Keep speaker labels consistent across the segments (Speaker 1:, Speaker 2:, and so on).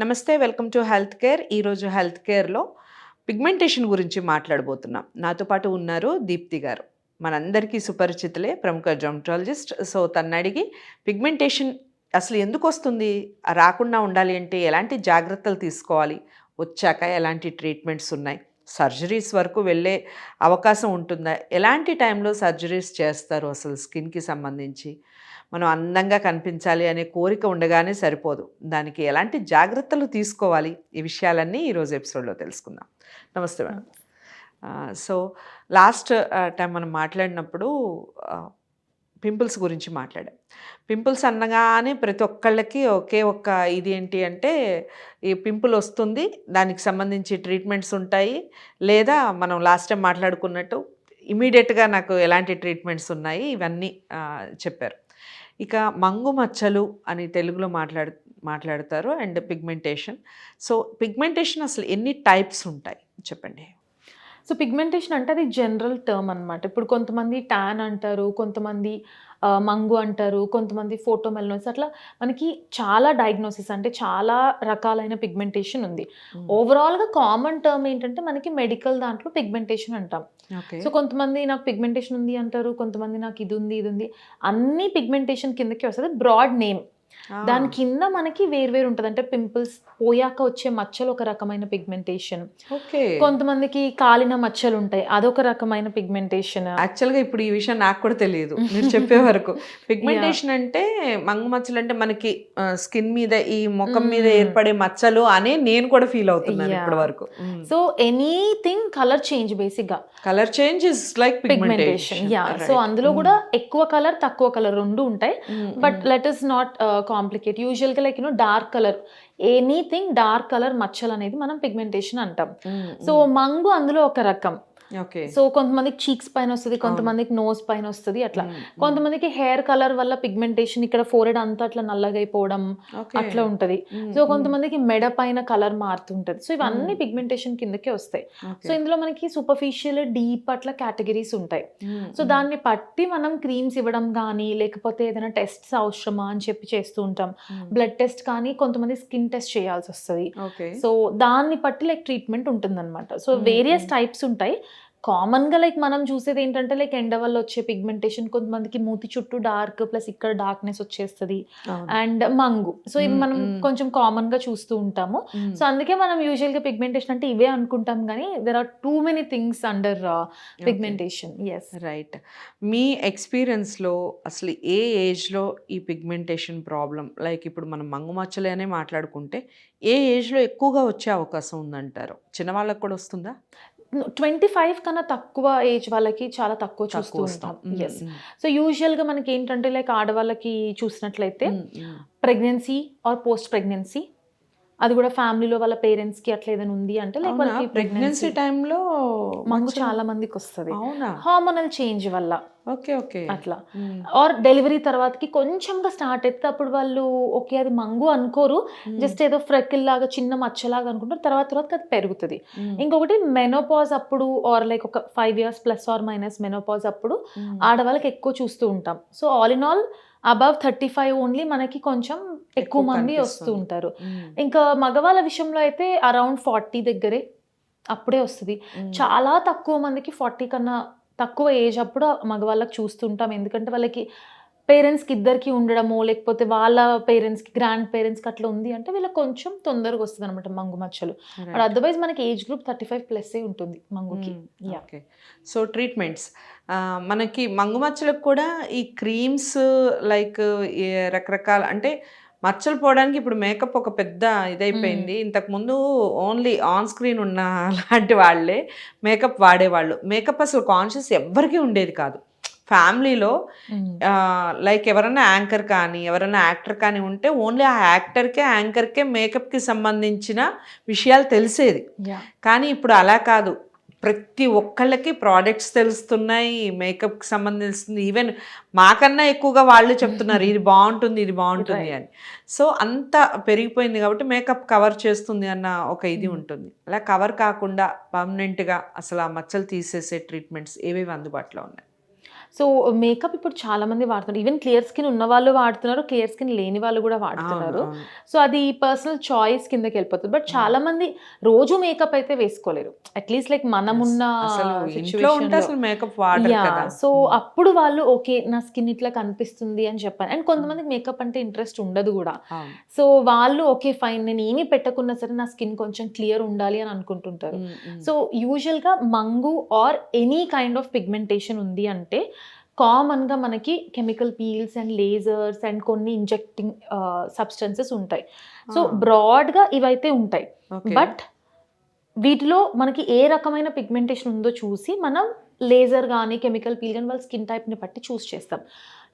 Speaker 1: నమస్తే welcome to health care. ఈరోజు health కేర్లో పిగ్మెంటేషన్ గురించి మాట్లాడబోతున్నాం. నాతో పాటు ఉన్నారు దీప్తి గారు. మనందరికీ సుపరిచితులే ప్రముఖ జర్మటాలజిస్ట్ సో తను అడిగి పిగ్మెంటేషన్ అసలు ఎందుకు వస్తుంది? రాకుండా ఉండాలి అంటే ఎలాంటి జాగ్రత్తలు తీసుకోవాలి? వచ్చాక ఎలాంటి ట్రీట్మెంట్స్ ఉన్నాయి? సర్జరీస్ వరకు వెళ్ళే అవకాశం ఉంటుందా? ఎలాంటి టైంలో సర్జరీస్ చేస్తారు అసలు స్కిన్కి సంబంధించి? మనం అందంగా కనిపించాలి అనే కోరిక ఉండగానే సరిపోదు. దానికి ఎలాంటి జాగ్రత్తలు తీసుకోవాలి? ఈ విషయాలన్నీ ఈరోజు ఎపిసోడ్లో తెలుసుకుందాం. నమస్తే మేడం. సో లాస్ట్ టైం మనం మాట్లాడినప్పుడు పింపుల్స్ గురించి మాట్లాడాం. పింపుల్స్ అనగానే ప్రతి ఒక్కళ్ళకి ఒకే ఒక్క ఇది ఏంటి అంటే ఈ పింపుల్ వస్తుంది దానికి సంబంధించి ట్రీట్మెంట్స్ ఉంటాయి లేదా మనం లాస్ట్ టైం మాట్లాడుకున్నట్టు ఇమీడియట్గా నాకు ఎలాంటి ట్రీట్మెంట్స్ ఉన్నాయి ఇవన్నీ చెప్పారు. ఇక మంగు మచ్చలు అని తెలుగులో మాట్లాడు మాట్లాడతారు అండ్ పిగ్మెంటేషన్. సో పిగ్మెంటేషన్ అసలు ఎన్ని టైప్స్ ఉంటాయి? చెప్పండి.
Speaker 2: సో పిగ్మెంటేషన్ అంటే అది జనరల్ టర్మ్ అన్నమాట. ఇప్పుడు కొంతమంది ట్యాన్ అంటారు కొంతమంది మంగు అంటారు కొంతమంది ఫోటోమెలనోస్ అట్లా మనకి చాలా డయాగ్నోసిస్ అంటే చాలా రకాలైన పిగ్మెంటేషన్ ఉంది. ఓవరాల్గా కామన్ టర్మ్ ఏంటంటే మనకి మెడికల్ దాంట్లో పిగ్మెంటేషన్ అంటాం. సో కొంతమంది నాకు పిగ్మెంటేషన్ ఉంది అంటారు కొంతమంది నాకు ఇది ఉంది ఇది ఉంది. అన్ని పిగ్మెంటేషన్ కిందకి వస్తుంది. బ్రాడ్ నేమ్ దాని కింద మనకి వేరు ఉంటుంది. అంటే పింపుల్స్ పోయాక వచ్చే మచ్చలు ఒక రకమైన పిగ్మెంటేషన్. కొంతమందికి కాలిన మచ్చలు ఉంటాయి. అదొక రకమైన పిగ్మెంటేషన్.
Speaker 1: యాక్చువల్గా ఇప్పుడు ఈ విషయం నాకు కూడా తెలియదు. మీరు చెప్పే వరకు. పిగ్మెంటేషన్ అంటే మంగు మచ్చలు అంటే మనకి స్కిన్ మీద ఈ ముఖం మీద
Speaker 2: Mm.
Speaker 1: ఏర్పడే మచ్చలు అనే నేను కూడా ఫీల్ అవుతున్నాను. ఇప్పటి వరకు
Speaker 2: సో ఎనీథింగ్ కలర్ చేంజ్ బేసిక్గా
Speaker 1: colour change is like
Speaker 2: pigmentation ya so అందులో కూడా ఎక్కువ కలర్ తక్కువ కలర్ రెండు ఉంటాయి. But let is not complicate యూజువల్గా like you know dark colour anything dark colour మచ్చలు అనేది మనం పిగ్మెంటేషన్ అంటాం. సో మంగు అందులో ఒక రకం. సో కొంతమందికి చీక్స్ పైన వస్తుంది కొంతమందికి నోస్ పైన వస్తుంది అట్లా. కొంతమందికి హెయిర్ కలర్ వల్ల పిగ్మెంటేషన్ ఇక్కడ ఫోరెడ్ అంతా అట్లా నల్లగా అయిపోవడం అట్లా ఉంటది. సో కొంతమందికి మెడ పైన కలర్ మారుతుంటది. సో ఇవన్నీ పిగ్మెంటేషన్ కిందకే వస్తాయి. సో ఇందులో మనకి సూపర్ఫిషియల్ డీప్ అట్లా కేటగిరీస్ ఉంటాయి. సో దాన్ని పట్టి మనం క్రీమ్స్ ఇవ్వడం కానీ లేకపోతే ఏదైనా టెస్ట్స్ అవసరమా అని చెప్పి చేస్తూ ఉంటాం. బ్లడ్ టెస్ట్ కానీ కొంతమంది స్కిన్ టెస్ట్ చేయాల్సి వస్తుంది. సో దాన్ని బట్టి లైక్ ట్రీట్మెంట్ ఉంటుందన్నమాట. So various. టైప్స్ ఉంటాయి. కామన్గా లైక్ మనం చూసేది ఏంటంటే లైక్ ఎండ వల్ల వచ్చే పిగ్మెంటేషన్ కొంతమందికి మూతి చుట్టూ డార్క్ ప్లస్ ఇక్కడ డార్క్నెస్ వచ్చేస్తుంది. అండ్ మంగు సో ఇవి
Speaker 1: Mm,
Speaker 2: మనం. కొంచెం కామన్గా చూస్తూ ఉంటాము. సో అందుకే మనం యూజువల్గా పిగ్మెంటేషన్ అంటే ఇవే అనుకుంటాం కానీ there are too many things under pigmentation yes
Speaker 1: right మీ ఎక్స్పీరియన్స్లో అసలు ఏ ఏజ్లో ఈ పిగ్మెంటేషన్ ప్రాబ్లం లైక్ ఇప్పుడు మనం మంగు మచ్చలే అనే మాట్లాడుకుంటే ఏ ఏజ్లో ఎక్కువగా వచ్చే అవకాశం ఉందంటారు? చిన్నవాళ్ళకి కూడా వస్తుందా?
Speaker 2: ట్వంటీ ఫైవ్ కన్నా తక్కువ ఏజ్ వాళ్ళకి చాలా తక్కువ చూస్తూ ఉంటాం. ఎస్ సో యూజువల్గా మనకి ఏంటంటే లైక్ ఆడవాళ్ళకి చూసినట్లయితే ప్రెగ్నెన్సీ ఆర్ పోస్ట్ ప్రెగ్నెన్సీ అది కూడా ఫ్యామిలీలో వాళ్ళ పేరెంట్స్కి అట్లా ఏదైనా ఉంది అంటే లైక్ వాళ్ళకి
Speaker 1: ప్రెగ్నెన్సీ టైంలో
Speaker 2: మంగు చాలా మందికి వస్తుంది. హార్మోనల్ చేంజ్ వల్ల.
Speaker 1: Okay okay.
Speaker 2: అట్లా. ఆర్ డెలివరీ తర్వాతకి కొంచెంగా స్టార్ట్ అయితే అప్పుడు వాళ్ళు ఓకే అది మంగు అనుకోరు. జస్ట్ ఏదో ఫ్రెకిల్ లాగా చిన్న మచ్చలాగా అనుకుంటారు. తర్వాత తర్వాత అది పెరుగుతుంది. ఇంకొకటి మెనోపాజ్ అప్పుడు ఆర్ లైక్ ఒక five years plus or minus menopause అప్పుడు ఆడవాళ్ళకి ఎక్కువ చూస్తూ ఉంటాం. So all in all above thirty five only మనకి కొంచెం ఎక్కువ మంది. వస్తూ ఉంటారు. ఇంకా మగవాళ్ళ విషయంలో అయితే అరౌండ్ ఫార్టీ దగ్గరే అప్పుడే వస్తుంది. చాలా తక్కువ మందికి ఫార్టీ కన్నా తక్కువ ఏజ్ అప్పుడు మగవాళ్ళకి చూస్తుంటాం. ఎందుకంటే వాళ్ళకి పేరెంట్స్కి ఇద్దరికి ఉండడము లేకపోతే వాళ్ళ పేరెంట్స్కి గ్రాండ్ పేరెంట్స్కి అట్లా ఉంది అంటే వీళ్ళకి కొంచెం తొందరగా వస్తుంది అనమాట మంగు మచ్చలు. బట్ అదర్వైజ్ మనకి age group thirty five plus ఉంటుంది మంగుకి.
Speaker 1: ఓకే సో ట్రీట్మెంట్స్ మనకి మంగు మచ్చలకు కూడా ఈ క్రీమ్స్ లైక్ రకరకాల అంటే మచ్చలు పోవడానికి ఇప్పుడు మేకప్ ఒక పెద్ద ఇదైపోయింది. ఇంతకుముందు ఓన్లీ ఆన్ స్క్రీన్ ఉన్న లాంటి వాళ్ళే మేకప్ వాడేవాళ్ళు. మేకప్ అసలు కాన్షియస్ ఎవ్వరికీ ఉండేది కాదు. ఫ్యామిలీలో లైక్ ఎవరైనా యాంకర్ కానీ ఎవరైనా యాక్టర్ కానీ ఉంటే ఓన్లీ ఆ యాక్టర్కే యాంకర్కే మేకప్కి సంబంధించిన విషయాలు తెలిసేది. కానీ ఇప్పుడు అలా కాదు. ప్రతి ఒక్కళ్ళకి ప్రోడక్ట్స్ తెలుస్తున్నాయి మేకప్కి సంబంధించింది. ఈవెన్ మాకన్నా ఎక్కువగా వాళ్ళు చెప్తున్నారు ఇది బాగుంటుంది ఇది బాగుంటుంది అని. సో అంత పెరిగిపోయింది కాబట్టి మేకప్ కవర్ చేస్తుంది అన్న ఒక ఇది ఉంటుంది. అలా కవర్ కాకుండా పర్మనెంట్గా అసలు ఆ మచ్చలు తీసేసే ట్రీట్మెంట్స్ ఏవేవి అందుబాటులో ఉన్నాయి?
Speaker 2: సో మేకప్ ఇప్పుడు చాలా మంది వాడుతున్నారు. ఈవెన్ క్లియర్ స్కిన్ ఉన్న వాళ్ళు వాడుతున్నారు క్లియర్ స్కిన్ లేని వాళ్ళు కూడా వాడుతున్నారు. సో అది పర్సనల్ చాయిస్ కిందకి వెళ్ళిపోతుంది. బట్ చాలా మంది రోజు మేకప్ అయితే వేసుకోలేరు. అట్లీస్ట్ లైక్ మనం ఉన్న
Speaker 1: అసలు ఇంట్లో
Speaker 2: situation
Speaker 1: ఉంటే
Speaker 2: లో.
Speaker 1: అసలు మేకప్ వాడరు
Speaker 2: Yeah,
Speaker 1: కదా.
Speaker 2: సో అప్పుడు వాళ్ళు ఓకే నా స్కిన్ ఇట్లా కనిపిస్తుంది అని చెప్పాను అండ్ కొంతమందికి మేకప్ అంటే ఇంట్రెస్ట్ ఉండదు కూడా. సో వాళ్ళు ఓకే ఫైన్ నేను ఏమీ పెట్టకున్నా సరే నా స్కిన్ కొంచెం క్లియర్ ఉండాలి అని అనుకుంటుంటారు. సో యూజువల్గా మంగు or any kind of pigmentation ఉంది అంటే కామన్గా మనకి chemical peels and lasers and కొన్ని ఇంజెక్టింగ్ సబ్స్టెన్సెస్ ఉంటాయి సో. బ్రాడ్గా ఇవైతే ఉంటాయి. బట్ వీటిలో మనకి ఏ రకమైన పిగ్మెంటేషన్ ఉందో చూసి మనం లేజర్ కానీ కెమికల్ పీల్ కానీ వాళ్ళ స్కిన్ టైప్ని బట్టి చూస్ చేస్తాం.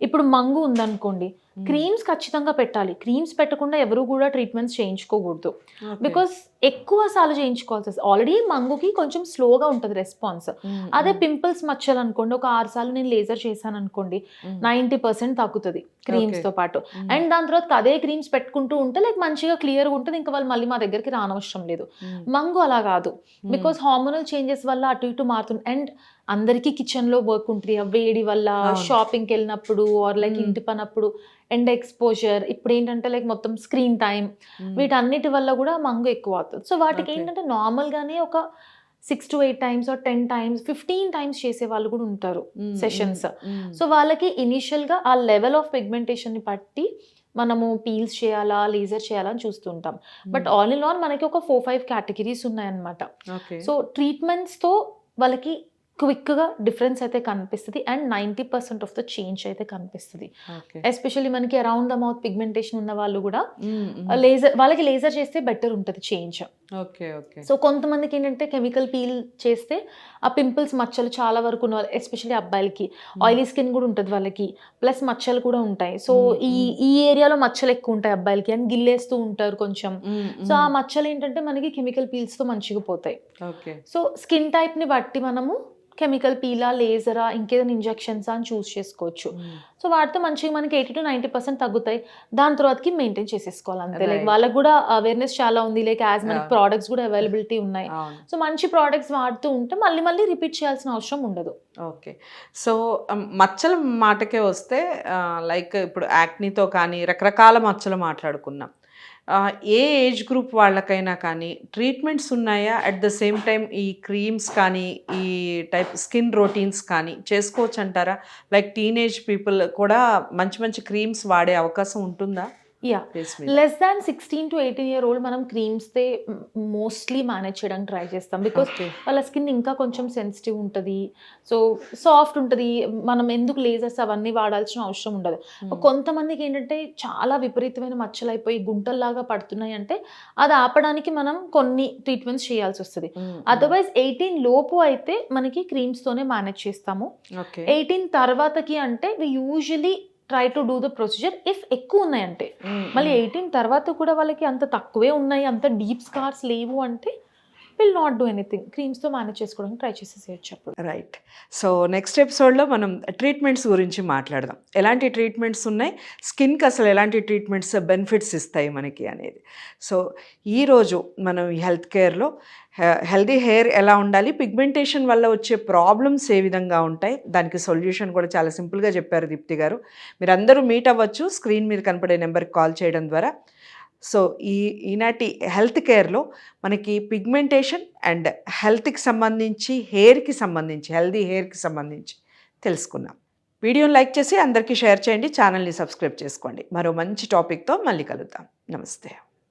Speaker 2: ఇప్పుడు మంగు ఉందనుకోండి. క్రీమ్స్ ఖచ్చితంగా పెట్టాలి. క్రీమ్స్ పెట్టకుండా ఎవరు కూడా ట్రీట్మెంట్స్ చేయించుకోకూడదు. బికాస్ ఎక్కువ సార్లు చేయించుకోవాల్సి వస్తుంది. ఆల్రెడీ మంగుకి కొంచెం స్లోగా ఉంటుంది రెస్పాన్స్. అదే పింపుల్స్ మచ్చలు అనుకోండి ఒక ఆరు సార్లు నేను లేజర్ చేశాను అనుకోండి. నైంటీ పర్సెంట్ తగ్గుతుంది క్రీమ్స్
Speaker 1: Okay.
Speaker 2: తో పాటు. అండ్ దాని తర్వాత అదే క్రీమ్స్ పెట్టుకుంటూ ఉంటే లైక్ మంచిగా క్లియర్గా ఉంటుంది ఇంకా వాళ్ళు మళ్ళీ మా దగ్గరికి రానవసరం లేదు. మంగు అలా కాదు. బికాస్ హార్మోనల్ చేంజెస్ వల్ల అటు ఇటు మారుతుంది. అండ్ అందరికీ కిచెన్లో వర్క్ ఉంటుంది ఆ వేడి వల్ల. షాపింగ్కి వెళ్ళినప్పుడు ఆర్ లైక్. ఇంటి పనప్పుడు ఎండ్ ఎక్స్పోజర్ ఇప్పుడు ఏంటంటే లైక్ మొత్తం స్క్రీన్ టైం. వీటన్నిటి వల్ల కూడా మంగు ఎక్కువ అవుతుంది సో వాటికి. ఏంటంటే నార్మల్ గానే ఒక six to eight times or ten times fifteen times చేసే వాళ్ళు కూడా ఉంటారు
Speaker 1: ఉమ్.
Speaker 2: సో వాళ్ళకి ఇనిషియల్గా ఆ లెవెల్ ఆఫ్ పిగ్మెంటేషన్ని బట్టి మనము పీల్స్ చేయాలా లేజర్ చేయాలా అని చూస్తుంటాం బట్ ఆల్ ఇన్ ఆల్ మనకి ఒక ఫోర్ ఫైవ్ కేటగిరీస్ ఉన్నాయన్నమాట. సో ట్రీట్మెంట్స్తో వాళ్ళకి క్విక్గా డిఫరెన్స్ అయితే కనిపిస్తుంది and ninety percent of the change అయితే కనిపిస్తుంది. ఎస్పెషల్లీ మనకి అరౌండ్ ద మౌత్ పిగ్మెంటేషన్ ఉన్న వాళ్ళు కూడా. లేజర్ వాళ్ళకి లేజర్ చేస్తే బెటర్ ఉంటుంది చేంజ్
Speaker 1: Okay, okay.
Speaker 2: సో కొంతమందికి ఏంటంటే కెమికల్ పీల్ చేస్తే ఆ పింపుల్స్ మచ్చలు చాలా వరకు ఉన్న వాళ్ళు ఎస్పెషల్లీ అబ్బాయిలకి ఆయిలీ స్కిన్ కూడా ఉంటుంది వాళ్ళకి ప్లస్ మచ్చలు కూడా ఉంటాయి సో ఈ ఈ ఏరియాలో మచ్చలు ఎక్కువ ఉంటాయి అబ్బాయిలకి అండ్ గిల్లేస్తూ ఉంటారు కొంచెం సో ఆ. మచ్చలు ఏంటంటే మనకి కెమికల్ పీల్స్తో మంచిగా పోతాయి. సో స్కిన్ టైప్ని బట్టి మనము కెమికల్ పీలా లేజరా ఇంకేదైనా ఇంజెక్షన్స్ అని చూస్ చేసుకోవచ్చు. సో వాటితో మంచిగా మనకి ఎయిటీ టు నైంటీ పర్సెంట్ తగ్గుతాయి. దాని తర్వాతకి మెయింటైన్ చేసేసుకోవాలి అంతే. లైక్. వాళ్ళకి కూడా అవేర్నెస్ చాలా ఉంది. లైక్ యాజ్ మనకి. ప్రోడక్ట్స్ కూడా అవైలబిలిటీ ఉన్నాయి. సో మంచి ప్రోడక్ట్స్ వాడుతూ ఉంటే మళ్ళీ మళ్ళీ రిపీట్ చేయాల్సిన అవసరం ఉండదు.
Speaker 1: ఓకే సో అమ్, మచ్చల మాటకే వస్తే లైక్ ఇప్పుడు యాక్నీతో కానీ రకరకాల మచ్చలు మాట్లాడుకున్నాం. ఏ ఏజ్ గ్రూప్ వాళ్ళకైనా కానీ ట్రీట్మెంట్స్ ఉన్నాయా? అట్ ద సేమ్ టైం ఈ క్రీమ్స్ కానీ ఈ టైప్ స్కిన్ రొటీన్స్ కానీ చేసుకోవచ్చు అంటారా లైక్ టీనేజ్ పీపుల్ కూడా మంచి మంచి క్రీమ్స్ వాడే అవకాశం ఉంటుందా?
Speaker 2: Ya. Less than sixteen to eighteen year old మనం క్రీమ్స్తే మోస్ట్లీ మేనేజ్ చేయడానికి ట్రై చేస్తాం బికాస్. వాళ్ళ స్కిన్ ఇంకా కొంచెం సెన్సిటివ్ ఉంటుంది సో సాఫ్ట్ ఉంటుంది మనం ఎందుకు లేజర్స్ అవన్నీ వాడాల్సిన అవసరం ఉండదు
Speaker 1: Hmm.
Speaker 2: కొంతమందికి ఏంటంటే చాలా విపరీతమైన మచ్చలు అయిపోయి గుంటల్లాగా పడుతున్నాయి అంటే అది ఆపడానికి మనం కొన్ని ట్రీట్మెంట్స్ చేయాల్సి వస్తుంది. అదర్వైజ్ ఎయిటీన్ లోపు అయితే మనకి క్రీమ్స్తోనే మేనేజ్ చేస్తాము ఎయిటీన్ తర్వాతకి అంటే we usually try to do the procedure if ఎక్కువ ఉన్నాయంటే
Speaker 1: ఉమ్,
Speaker 2: మళ్ళీ. ఎయిటీన్ తర్వాత కూడా వాళ్ళకి అంత తక్కువే ఉన్నాయి అంత డీప్ స్కార్స్ లేవు అంటే విల్ నాట్ డూ ఎనీథింగ్. క్రీమ్స్తో మేనేజ్ చేసుకోవడానికి ట్రై చేసేసేయచ్చు అప్పుడు.
Speaker 1: రైట్ సో నెక్స్ట్ ఎపిసోడ్లో మనం ట్రీట్మెంట్స్ గురించి మాట్లాడదాం. ఎలాంటి ట్రీట్మెంట్స్ ఉన్నాయి? స్కిన్కి అసలు ఎలాంటి ట్రీట్మెంట్స్ బెనిఫిట్స్ ఇస్తాయి మనకి అనేది. సో ఈరోజు మనం ఈ హెల్త్ కేర్లో హెల్దీ హెయిర్ ఎలా ఉండాలి? పిగ్మెంటేషన్ వల్ల వచ్చే ప్రాబ్లమ్స్ ఏ విధంగా ఉంటాయి? దానికి సొల్యూషన్ కూడా చాలా సింపుల్గా చెప్పారు దీప్తి గారు. మీరు అందరూ మీట్ అవ్వచ్చు. స్క్రీన్ మీద కనపడే నెంబర్కి కాల్ చేయడం ద్వారా. సో ఈ ఈనాటి హెల్త్ కేర్లో మనకి పిగ్మెంటేషన్ అండ్ హెల్త్కి సంబంధించి హెయిర్కి సంబంధించి హెల్దీ హెయిర్కి సంబంధించి తెలుసుకున్నాం వీడియోని లైక్ చేసి అందరికీ షేర్ చేయండి ఛానల్ని సబ్స్క్రైబ్ చేసుకోండి. మరో మంచి టాపిక్తో మళ్ళీ కలుద్దాం. నమస్తే.